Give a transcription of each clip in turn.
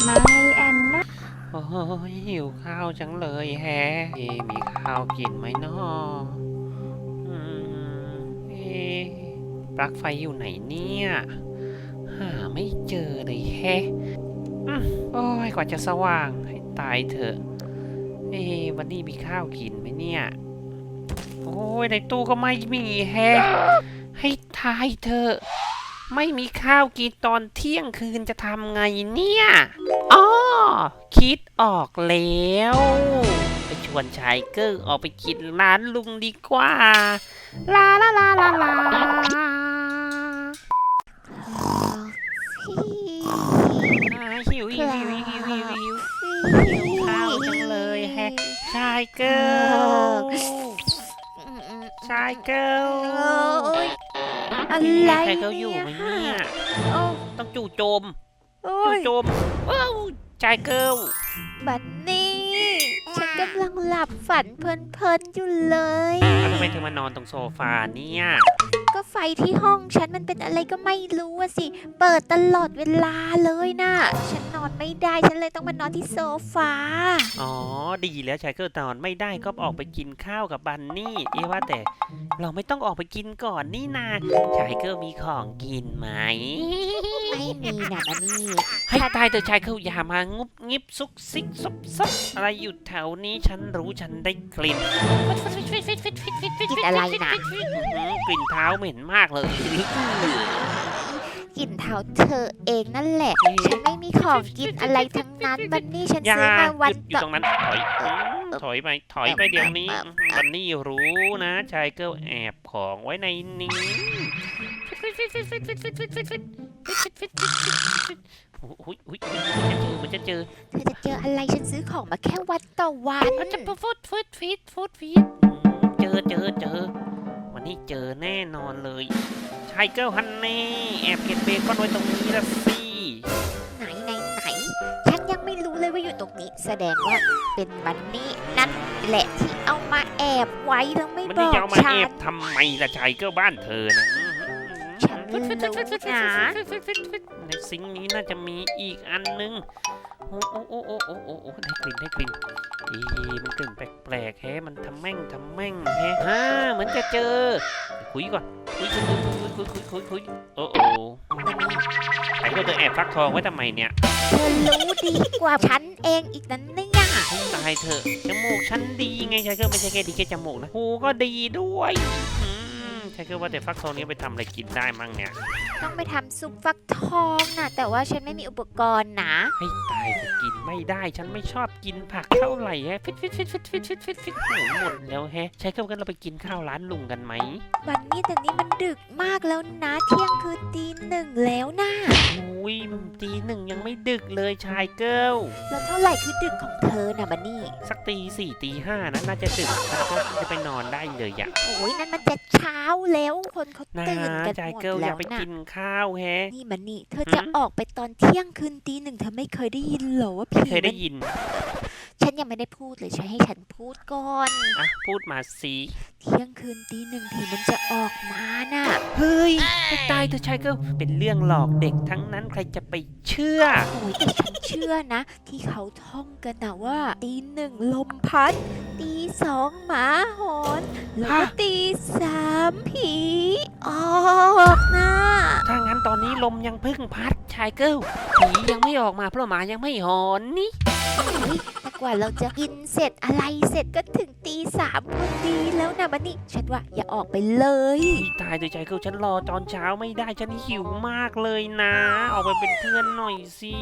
ไม่แอนนะโอ้ยหิวข้าวจังเลยแฮะเอ๊ะมีข้าวกินไหมเนาะอืมเอ๊ะปลั๊กไฟอยู่ไหนเนี่ย หาไม่เจอเลยแฮะอืมโอ้ยกว่าจะสว่างให้ตายเถอะ เอ๊ะวันนี้มีข้าวกินไหมเนี่ย โอ้ยในตู้ก็ไม่มีแฮะให้ทายเถอะ ไม่มีข้าวกินตอนเที่ยงคืนจะทำไงเนี่ยอ๋อคิดออกแล้ว ไปชวนชายเกอร์ออกไปกินร้านลุงดีกว่า ลาลาลาลาลาอ่าหิวหิวหิวหิวหิวหิวหิวข้าวจังเลยแฮะชายเกิลชายเกิลโอ้ยอะไรชายเกิลอยู่ไหมเนี่ยโอ้ต้องจู่โจมโอ้จู่ยโจมว้าวชายเกิลบันนี่ฉันกำลังหลับฝันเพลินๆอยู่เลย แล้วทำไมเธอมานอนตรงโซฟาเนี่ยก็ไฟที่ห้องฉันมันเป็นอะไรก็ไม่รู้อะสิ เปิดตลอดเวลาเลยนะฉันน อนไม่ได้ฉันเลยต้องมานอนที่โซฟา อ๋อ ดีแล้วชายเกิลนอนไม่ได้ก็ออกไปกินข้าวกับบันนี่ เอะว่าแต่เราไม่ต้องออกไปกินก่อนนี่นาชายเกิลมีของกินไหม ไม่มีนะบันนี่ให้ตายเถอะชายเกิลอย่ามางุบงิบซุกซิกซุบซับอะไรอยู่แถวนี้ฉันรู้ฉันได้กลิ่นกินอะไรนะอื้อหือกลิ่นเท้าเหม็นมากเลย กลิ่นเท้าเธอเองนั่นแหละ ฉันไม่มีของกินอะไรทั้งนั้นบันนี่ฉันอย่าซื้อมาหวัยุนดอยู่ต่อตรงนั้น ถอยอืมถอยไป ถอยไปเดี๋ยวนี้อื้อหือบันนี่รู้นะชายเกิลแอบของไว้ในนี้โอ้ยโอ้ยมันจะเจอเธอจะเจออะไรฉันซื้อของมาแค่วันต่อวันมันจะเจอฟูดฟูดฟีดฟูดฟีดเจอเจอเจอวันนี้เจอแน่นอนเลย ชายเกิลฮันเน่แอบเก็บเบคอนไว้ตรงนี้ละสิไหนไหนไหนฉันยังไม่รู้เลยว่าอยู่ตรงนี้ แสดงว่าเป็นบันนี่นั่นแหละที่เอามาแอบไว้แล้วไม่มันบนี่อกจะเอามาฉัแอนบทำไมล่ะชายเกิลบ้านเธอนะอื้อหือฉันรู้นะในซิงค์นี้น่าจะมีอีกอันนึงโอ้โอ้โอ้โอ้โอ้โอ้โอ้ได้กลิ่นได้กลิ่น อีมันกลิ่นแปลกๆแฮะมันทำแม่งทำแม่งแฮะฮ่าเหมือนจะเจอ คุยก่อน คุยคุยคุยคุยคุยคุยคุยโอ้โอ้ไอ้ก็เธอแอบฟักทองไว้ทำไมเนี่ยเธอรู้ดีกว่าฉันเองอีกนั้นเนี่ยให้ตายเถอะจมูกฉันดีไงชายเกิลไม่ใช่แค่ดีแค่จมูกนะหูก็ดีด้วยอืมชายเกิลว่าแต่ฟักทองนี้ไปทำอะไรกินได้มั่งเนี่ย ต้องไปทำซุปฟักทองนะแต่ว่าฉันไม่มีอุปกรณ์นะให้ตายจะกินไม่ได้ฉันไม่ชอบกินผักเท่าไหร่แฮะฟิตฟิตฟิตฟิตฟิตฟิตฟิตฟิตโอ้หมดแล้วแฮะใช้คำกันเราไปกินข้าวร้านลุงกันไหมวันนี้แต่นี้มันดึกมากแล้วนะเที่ยงคือตีหนึ่งแล้วนะอุ้ยตีหนึ่งยังไม่ดึกเลยชายเกิลแล้วเท่าไหร่คือดึกของเธอนะบันนี่สักตีสี่ตีห้านะน่าจะดึกฉันก็จะไปนอนได้เลยอะโอ้ยนั่นมันจะเช้าแล้วคนเขานะตื่นกันชายหมดเกิลอแล้ยากวไปนะกินข้าวแฮะ นี่มันนี่ เธอจะออกไปตอนเที่ยงคืนตีหนึ่งเธอไม่เคยได้ยินเหรอว่าผีเคยได้มันยินฉันยังไม่ได้พูดเลยฉันให้ฉันพูดก่อน อะพูดมาสิเที่ยงคืนตีหนึ่งผีมันจะออกมาน่ะ เฮ้ยให้ตายเธอะชายเกิลเป็นเรื่องหลอกเด็กทั้งนั้นใครจะไปเชื่อ โอ้ยแต่ฉันเชื่อนะ ที่เขาท่องกันนะว่าตีหนึ่งลมพัด ตีสองหมาหอนแล้วก็ฮะ ตีสามผี ออกนะถ้างั้นตอนนี้ลมยังเพึ่งพัดชายเกิลผียังไม่ออกมาเพราะหมายังไม่หอนนี่เฮ้ยแต่กว่าเราจะกินเสร็จอะไรเสร็จก็ถึงตีสามพอดีแล้วนะบันนี่ฉันว่าอย่าออกไปเลยพี่ตายตัวใจเกิลฉันรอตอนเช้าไม่ได้ฉันหิวมากเลยนะ ออกไปเป็นเพื่อนหน่อยสิ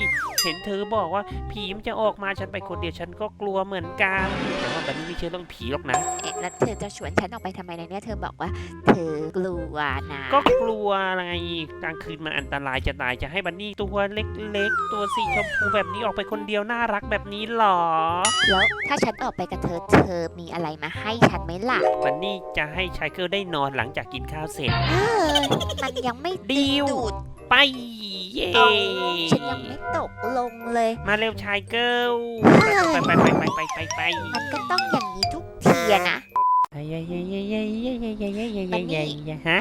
เห็นเธอบอกว่าผีมันจะออกมาฉันไปคนเดียวฉันก็กลัวเหมือนกันแต่ว่าบันนี้ไม่เชื่อเรื่องผีหรอกนะเอ๊ะแล้วเธอจะชวนฉันออกไปทำไมในเนี้ยเธอบอกว่า เธอกลัวนะ ก็กลัวอะไรกลางคืนมันอันตรายจะตายจะให้บันนี่ตัวเล็กๆ ตัวสีชมพูแบบนี้ออกไปคนเดียวน่ารักแบบนี้หรอ แล้วถ้าฉันออกไปกับเธอเธอมีอะไรมาให้ฉันไหมล่ะ บันนี่จะให้ชายเกิลได้นอนหลังจากกินข้าวเสร็จเออมันยังไม่ดิวดูดไปเย้ฉันยังไม่ตกลงเลย มาเร็วชายเกิลเฮ้ยไปไปไปไปไปไปไปมันก็ต้องอย่างนี้ทุกทีอะนะ เย้เย้เย้เย้เย้เย้เย้เย้เย้เย้เย้ยฮะ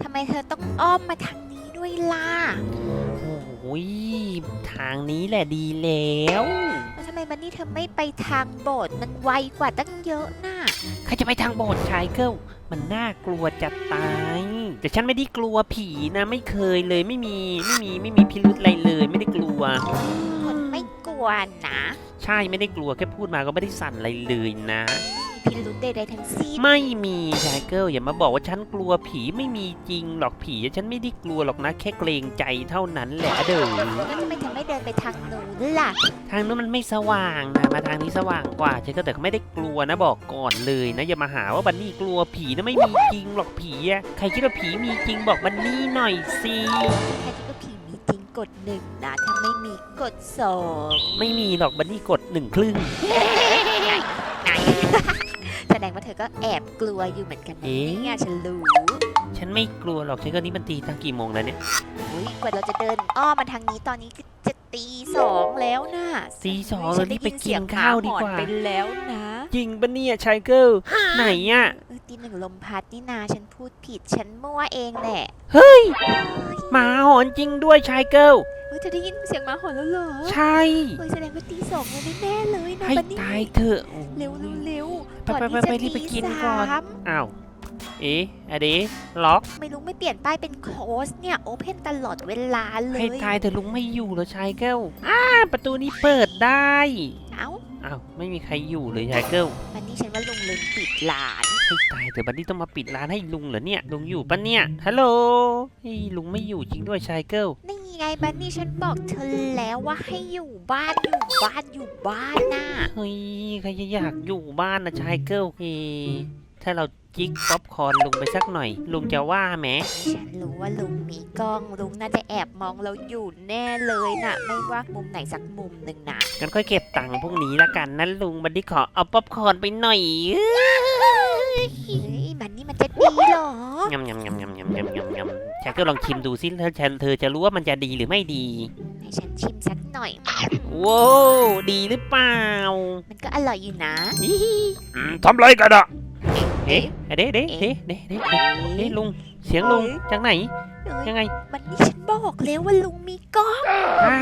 ทำไมเธอต้องอ้อมมาทางนี้ด้วยล่ะ โอ้ยทางนี้แหละดีแล้วแล้วทำไมบันนี่เธอไม่ไปทางโบสถ์มันไวกว่าตั้งเยอะน่ะใครจะไปทางโบสถ์ชายเกิลมันน่ากลัวจะตาย แต่ฉันไม่ได้กลัวผีนะ ไม่เคยเลยไม่มีไม่มีไม่มีพิรุธอะไรเลย ไม่ได้กลัว คนไม่กลัวนะ ใช่ไม่ได้กลัวแค่พูดมาก็ไม่ได้สั่นอะไรเลยนะ พิรุธใดๆทั้งสิ้นไม่มีชายเกิลอย่ามาบอกว่าฉันกลัวผีไม่มีจริงหรอกผีฉันไม่ได้กลัวหรอกนะแค่เกรงใจเท่านั้นแหละเด้อแล้วทำไมเธอไม่เดินไปทางนู้นล่ะ ทางนู้นมันไม่สว่างนะมาทางนี้สว่างกว่าฉันก็แต่ไม่ได้กลัวนะบอกก่อนเลยนะอย่ามาหาว่าบันนี่กลัวผีนะไม่มีจริงหรอกผีอะใครคิดว่าผีมีจริงบอกบันนี่หน่อยสิใครคิดว่าผีมีจริงกดหนึ่งนะถ้าไม่มีกดสองไม่มีหรอกบันนี่กดหนึ่งครึ่งไหนแส ดงว่าเธอก็แอบกลัวอยู่เหมือนกันนะเอ๊ะ เนี่ยฉันรู้ฉันไม่กลัวหรอกฉันก็นี่มันตีตั้งกี่โมงแล้วเนี่ยอุ๊ยกว่าเราจะเดินอ้อมมาทางนี้ตอนนี้ก็จะตีสองแล้วนะตีสองฮ้ยแล้วรีบไปกินข้าวดีกว่าฉันได้ยินเสียงหมหอนไปแล้วนะจริงปะเนี่ยชายเกิลไหนอะเออตีหนึ่งลมพัดนี่นาฉันพูดผิดฉันมั่วเองแหละ เฮ้ย หมาหอนจริงด้วยชายเกิลเฮ้ยเธอได้ยินเสียงหมาหอนแล้วเหรอใช่เฮ้ยแสดงว่าตีสองแล้วแน่ๆเลยนะให้บันนี่ตายเถอะโอ้ยเร็วเร็วๆไปก่อนไปที่ไปจะรีบไปตีกินก่อนสามอ้าวเอ๊ะอะเดล็อกไม่รู้ไม่เปลี่ยนป้ายเป็นโค้ชเนี่ยโอเพนตลอดเวลาเลยให้ตายเถอะลุงไม่อยู่แล้วชายเกิลอ้าประตูนี้เปิดได้ เอ้า อ้าวไม่มีใครอยู่เลยชายเกิลวันนี้ฉันว่าลุงลืมปิดร้าน ให้ตายเถอะบัดนี้ต้องมาปิดร้านให้ลุงเหรอเนี่ยลุงอยู่ปะเนี่ยฮัลโหลเฮ้ยลุงไม่อยู่จริงด้วยชายเกิลนี่ไงบันนี่ฉันบอกเธอแล้วว่าให้อยู่บ้านอยู่บ้านอยู่บ้านน่ะ เฮ้ยใครจะอยากอยู่บ้านนะชายเกิลเฮ้ ถ้าเราจิกป๊อปคอร์นลุงไปสักหน่อย ลุงจะว่าไหมฉันรู้ว่าลุงมีกล้องลุงน่าจะแอบมองเราอยู่แน่เลยน่ะ ไม่ว่ามุมไหนสักมุมหนึ่งนะงั้นค่อยเก็บตังค์พวกนี้ละกันนะลุงบัดนี้ขอเอาป๊อปคอร์นไปหน่อยเฮ้ยบันนี่มันจะดีเหรอยำยำยำยำยำยำยำยำชายเกิลลองชิมดูสิเธอเธอจะรู้ว่ามันจะดีหรือไม่ดี ให้ฉันชิมสักหน่อย ว้าวดีหรือเปล่า มันก็อร่อยอยู่นะอิฮิทำไรกันอะ เอ๊ะเด้เด้เด้เด้เด้เด้เด้ลุง เสียงลุงจากไหนเอ้ยยังไงบันนี่ฉันบอกแล้วว่าลุงมีกล้องอ่า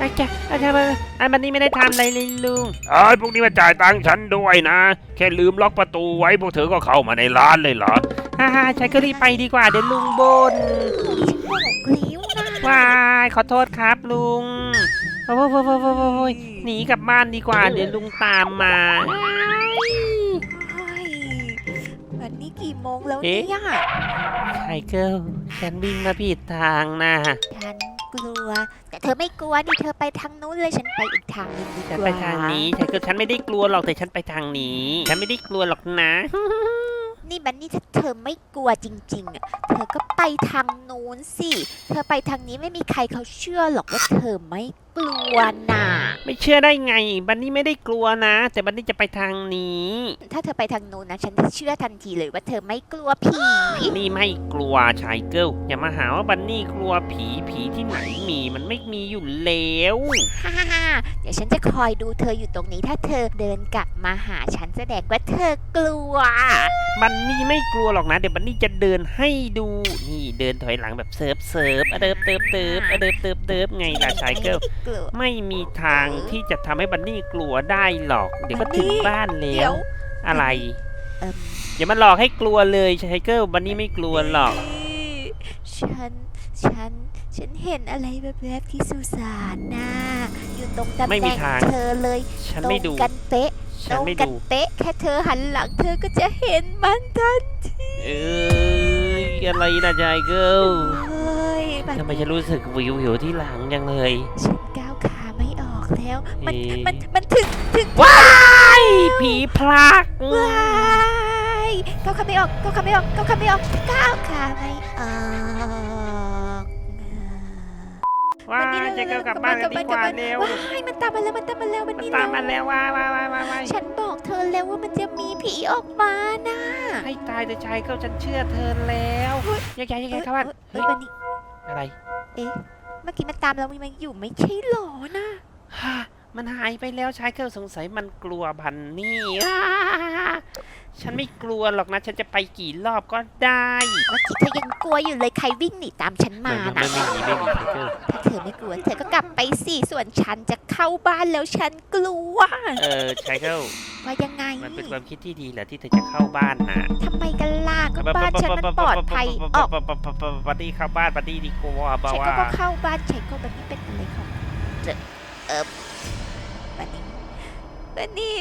อาจารย์อาจารย์อันบันนี้ไม่ได้ทำอะไรเลยลุงไอ้ยพวกนี้มาจ่ายตังค์ฉันด้วยนะ แค่ลืมล็อกประตูไว้พวกเธอก็เข้ามาในร้านเลยเหรอฮ่าฮ่าใช้ก็รีบไปดีกว่าเดี๋ยวลุงบนฉันบอกแล้วนะวายขอโทษครับลุงโอ้โหโอ้โหโอ้โหโอ้โหหนีกลับบ้านดีกว่าเดี๋ยวลุงตามมา แล้วเอ๊ะเนี่ยไชเกิลฉันวิ่งมาผิดทางนะฉันกลัว แต่เธอไม่กลัวนี่เธอไปทางนู้นเลยฉันไปอีกทางหนึงดีกฉันว่าไปทางนี้ไชเกิลฉันไม่ได้กลัวหรอกแต่ฉันไปทางนี้ ฉันไม่ได้กลัวหรอกนะนี่บันนี่ถ้าเธอไม่กลัวจริงๆอะ เธอก็ไปทางนู้นสิ เธอไปทางนี้ไม่มีใครเขาเชื่อหรอกว่าเธอไม่ กลัวน่ะ ไม่เชื่อได้ไง บันนี่ไม่ได้กลัวนะ แต่บันนี่จะไปทางนี้ ถ้าเธอไปทางนู้นนะ ฉันจะเชื่อทันทีเลยว่าเธอไม่กลัวผี นี่ไม่กลัวชายเกิลอย่ามาหาว่าบันนี่กลัวผีผีที่ไหนมีมันไม่มีอยู่แล้วฮ่าฮ่าฮ่าเดี๋ยวฉันจะคอยดูเธออยู่ตรงนี้ ถ้าเธอเดินกลับมาหาฉันแสดงว่าเธอกลัว บันนี่ไม่กลัวหรอกนะ เดี๋ยวบันนี่จะเดินให้ดู นี่เดินถอยหลังแบบเซิร์ฟเซิร์ฟอะเดิบเติบเติบอะเดิบเติบเติบไงล่ะชายเกิลกลัว ไม่มีทางที่จะทำให้บันนี่กลัวได้หรอก เดี๋ยวก็ถึงบ้านแล้เดี๋ยว ว อะไรเอิ่ม อย่ามาหลอกให้กลัวเลยชายเกิลบันนี่ไม่กลัวหรอกฉัน ฉัน ฉันเห็นอะไรแบบๆที่สุสานน่ะอยู่ตรงตำไม่แหมีน่งทาง เธอเลยฉันตรไม่งดูกันเป๊ะฉัตนรงไม่กันดู เป๊ะ แค่เธอหันหลังเธอก็จะเห็นมันทันเอ้ยอะไรนะชายเกิลเฮ้ยมันทำไมฉันรู้สึกวิวหิวที่หลังจังเลย ฉัน แล้ว มันเอ๊ะมันมันถึงถึงว้ายผีพลักว้ายก้าวขาไม่ออกก้าวขาไม่ออกก้าวขาไม่ออกก้าวขาไม่ออกว้ายชายเกิลกลับบ้านกันดีกว่าเร็วว้ายมันตามมาแล้วมันตามมาแล้วมันมันนี่ตามมาแล้วว้ายว้ายว้ายว้ายว้ายฉันบอกเธอแล้วว่ามันจะมีผีออกมานะให้ตายแต่ชายเกิลฉันเชื่อเธอแล้วแยกย้ายแยกย้ายเข้าบ้านเฮ้ยวันนี้อะไร เมื่อกี้มันตามเรามันอยู่ไม่ใช่หรอนะ ฮ่ามันหายไปแล้วชายเกิลสงสัยมันกลัวบันนี่อ่าฉันไม่กลัวหรอกนะ ฉันจะไปกี่รอบก็ได้เมื่อกี้เธอยังกลัวอยู่เลยใครวิ่งหนีตามฉันมาไม่นะไม่ไม่ไม่มีไม่มีไทเกอร์ถ้าเธอไม่กลัว เธอก็กลับไปสิ ส่วนฉันจะเข้าบ้านแล้วฉันกลัว เออไทเกอร์ว่ายังไงมันเป็นความคิดที่ดีเหรอที่เธอจะเข้าบ้านนะทำไมกันล่ะก็บ้านฉันมันปลอดภัยออกบัดดี้เข้าบ้านบัดดี้ดีกว่าบ้าฉันว่าก็ก็เข้าบ้านฉันก็บันนี่เป็นอะไรของเจอ เออบันนี่บันนี่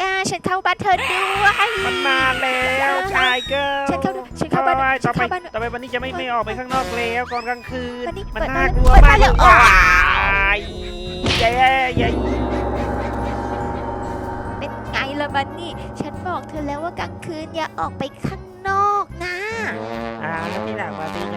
อ่าฉันเข้าบ้านเธอด้วยมันมาแล้วไทเกอร์ฉันเข้าด้วยฉันเข้าบ้านฉัต่อนไปเข้าบ้านต่อไปวันนี้จะไม่ไม่ออกไปข้างนอกแล้วก่อนกลางคืนบันนี่มันเปิดน่าบ้านกลัวเปิดมาบ้ากนเลแล้ยวอ๋อว้ายเย้เย้เป็นไงล่ะบันนี่ ฉันบอกเธอแล้วว่ากลางคืนอย่าออกไปข้างนอกนะ อ่าแล้วที่หลังวันนี้